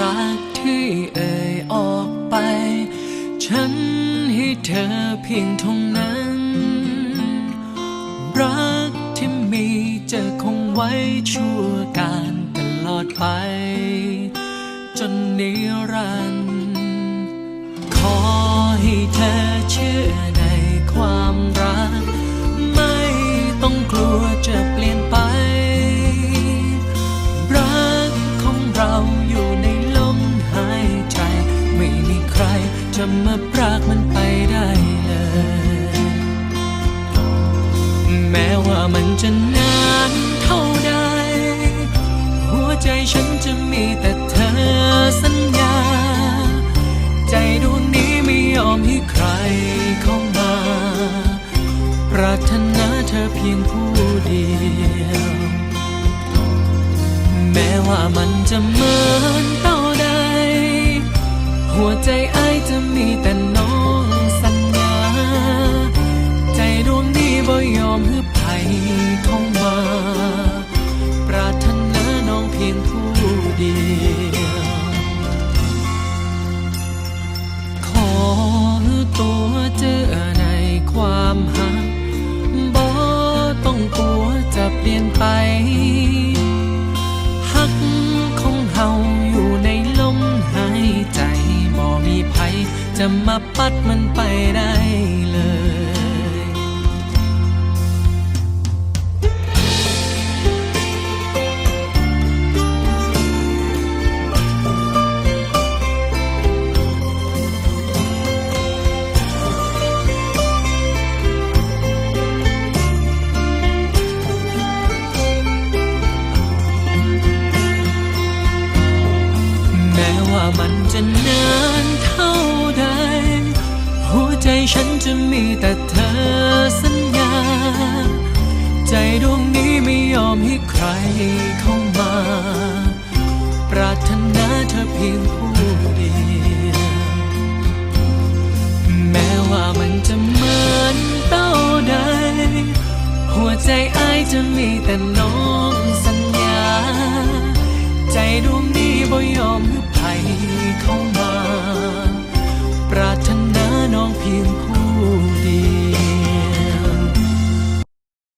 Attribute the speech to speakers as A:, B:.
A: รักที่เอ่ยออกไป ฉันให้เธอเพียงเท่านั้น รักที่มีจะคงไว้ชั่วการตลอดไป จนนิรันดร์ขอให้เธอ จะมาพรากมันไปได้เลย แม้ว่ามันจะนานเท่าใด หัวใจฉันจะมีแต่เธอสัญญา ใจดวงนี้ไม่ยอมให้ใครเข้ามา ปรารถนาเธอเพียงผู้เดียว แม้ว่ามันจะเหมือนต หัวใจไอ้ายจะมีแต่ จะมาปัดมันไปได้เลยแม้ว่ามันจะนาน ฉันจะมีแต่เธอสัญญา ใจดวงนี้ไม่ยอมให้ใครเข้ามา ปรารถนาเธอเพียงผู้เดียวแม้ว่ามันจะเหมือนเต้าใด หัวใจไอ้ายจะมีแต่น้อง 天空